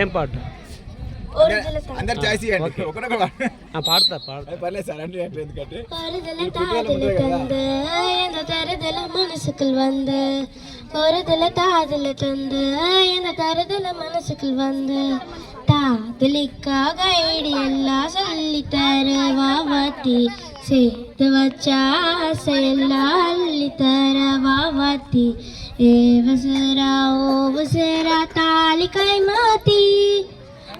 ఏం పాట అందరు చాయిస్ ఇవ్వండి ఒకటొక ఆ, పాడతా పాడతా పర్లేదు సార్ అంటే ఎట్లా ఎందుకంటే ஒருதல தாதல தந்து எந்த தருதல மனசுக்குள் வந்து ஒருதல தாதல தந்து எந்த தருதல மனசுக்குள் வந்து தாதலிக்காக ஐடி எல்லாம் சொல்லி தர வாவாத்தி சேர்த்து வச்ச ஆசையெல்லாம் அள்ளி தர வாவாத்தி ஏ வசரா ஓ வசரா தாலி கை மாத்தி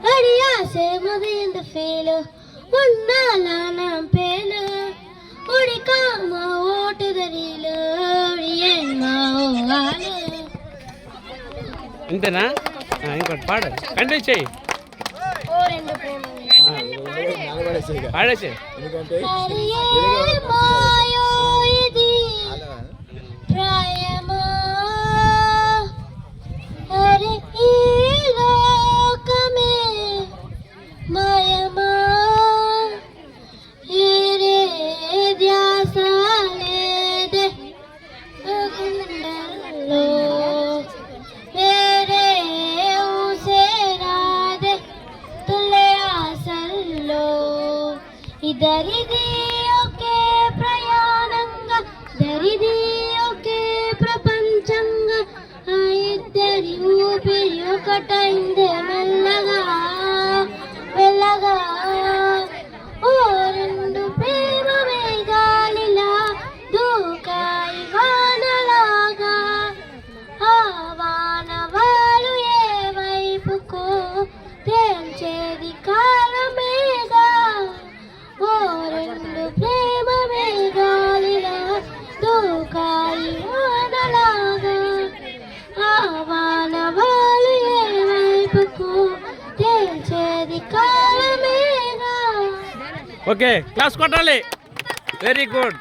அடியா சேமது இந்த ஃபேலு உன்னால நான் பேலு உடிக்காம ஓட்டுதறியில ஒடியேம்மா ஓ ஆளு ఇంతేనా ఆ, ఇంకోటి పాడు కంటిన్యూ చెయ్యి ఓ రెండు ప్రేమలు నాలుగు పడేసి ఇక. పాడేసి ఎందుకంటే ఇద్దరిది ఒకే ప్రయాణంగా ఇద్దరిది ఒకే ప్రపంచంగా ఆ ఇద్దరి ఊపిరి ఓకే క్లాస్ కొట్టాలి. Very good